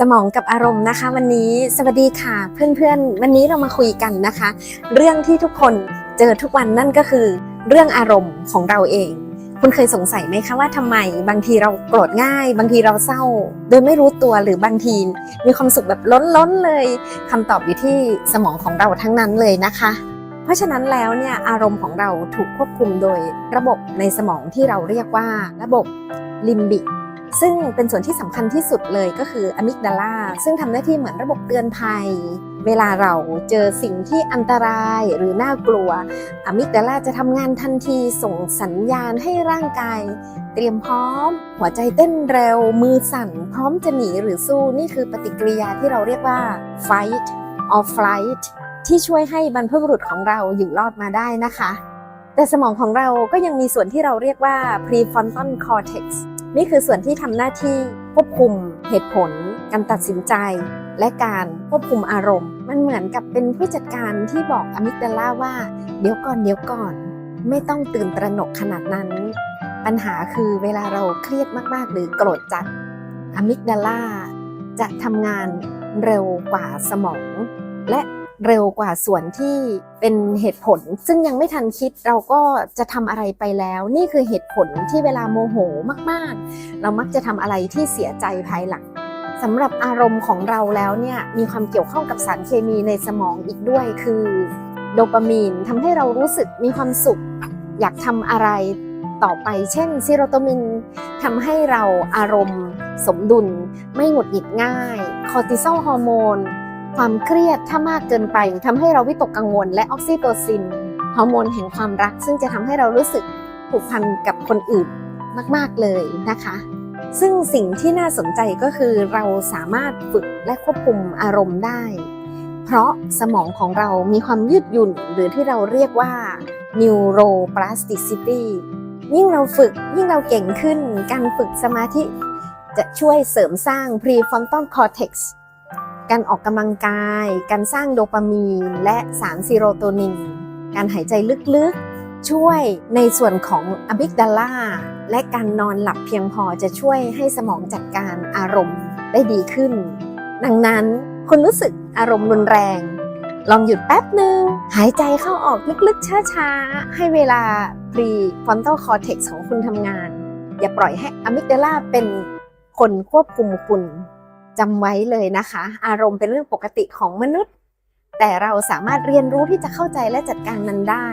สมองกับอารมณ์นะคะ วันนี้สวัสดีค่ะเพื่อนๆ วันนี้เรามาคุยกันนะคะ เรื่องที่ทุกคนเจอทุกวันนั่นก็คือ เรื่องอารมณ์ของเราเอง คุณเคยสงสัยไหมคะว่าทำไมบางทีเราโกรธง่าย บางทีเราเศร้า โดยไม่รู้ตัวหรือบางที มีความสุขแบบล้นๆเลยคำตอบอยู่ที่สมองของเราทั้งนั้นเลยนะคะ เพราะฉะนั้นแล้วเนี่ยอารมณ์ของเราถูกควบคุมโดยระบบในสมองที่เราเรียกว่า ระบบลิมบิก ซึ่งเป็นส่วนที่สำคัญที่สุดเลยก็คืออะมิกดาลาซึ่งทำหน้าที่เหมือนระบบเตือนภัย เวลาเราเจอสิ่งที่อันตรายหรือน่ากลัวอะมิกดาลาจะทำงานทันทีส่งสัญญาณให้ร่างกาย เตรียมพร้อม หัวใจเต้นเร็ว มือสั่น พร้อมจะหนีหรือสู้นี่คือปฏิกิริยาที่เราเรียกว่า fight or flight ที่ช่วยให้บรรพบุรุษของเราอยู่รอดมาได้นะคะ แต่สมองของเราก็ยังมีส่วนที่เราเรียกว่า prefrontal cortex นี่คือส่วนที่ทำหน้าที่ควบคุมเหตุผล การตัดสินใจ และการควบคุมอารมณ์ มันเหมือนกับเป็นผู้จัดการที่บอกอะมิกดาล่าว่า เดี๋ยวก่อนเดี๋ยวก่อน ไม่ต้องตื่นตระหนกขนาดนั้น ปัญหาคือเวลาเราเครียดมากๆ หรือโกรธจัดอะมิกดาล่าจะทำงานเร็วกว่าสมอง และ เร็วกว่าส่วนที่เป็นเหตุผล ซึ่งยังไม่ทันคิดเราก็จะทำอะไรไปแล้ว นี่คือเหตุผลที่เวลาโมโหมากๆ เรามักจะทำอะไรที่เสียใจภายหลังสำหรับอารมณ์ของเราแล้วเนี่ยมีความเกี่ยวข้องกับสารเคมีในสมองอีกด้วยคือโดปามีนทำให้เรารู้สึกมีความสุข อยากทำอะไรต่อไป เช่นซีโรโทนินทำให้เราอารมณ์สมดุล ไม่หงุดหงิดง่าย คอร์ติซอลฮอร์โมน ความเครียดถ้ามากเกินไปทำให้เราวิตกกังวล และออกซิโตซินฮอร์โมนแห่งความรัก ซึ่งจะทำให้เรารู้สึกผูกพันกับคนอื่นมาก ๆ เลยนะคะ ซึ่งสิ่งที่น่าสนใจก็คือเราสามารถฝึกและควบคุมอารมณ์ได้ เพราะสมองของเรามีความยืดหยุ่น หรือที่เราเรียกว่า neuroplasticity ยิ่งเราฝึกยิ่งเราเก่งขึ้น การฝึกสมาธิจะช่วยเสริมสร้าง prefrontal cortex การออกกำลังกาย การสร้างโดปามีน และสารซีโรโทนิน การหายใจลึกๆ ช่วยในส่วนของอะมิกดาลาและการนอนหลับเพียงพอจะช่วยให้สมองจัดการอารมณ์ได้ดีขึ้น ดังนั้นคุณรู้สึกอารมณ์รุนแรง ลองหยุดแป๊บหนึ่งหายใจเข้าออกลึกๆ ช้าๆ ให้เวลา prefrontal cortex ของคุณทำงาน อย่าปล่อยให้อะมิกดาลาเป็นคนควบคุมคุณ จำไว้เลยนะคะ อารมณ์เป็นเรื่องปกติของมนุษย์ แต่เราสามารถเรียนรู้ที่จะเข้าใจและจัดการมันได้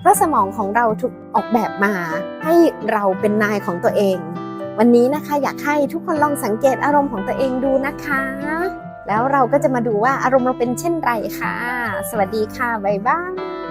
เพราะสมองของเราถูกออกแบบมา ให้เราเป็นนายของตัวเอง วันนี้นะคะอยากให้ทุกคนลองสังเกตอารมณ์ของตัวเองดูนะคะ แล้วเราก็จะมาดูว่าอารมณ์เราเป็นเช่นไรค่ะ สวัสดีค่ะบ๊ายบาย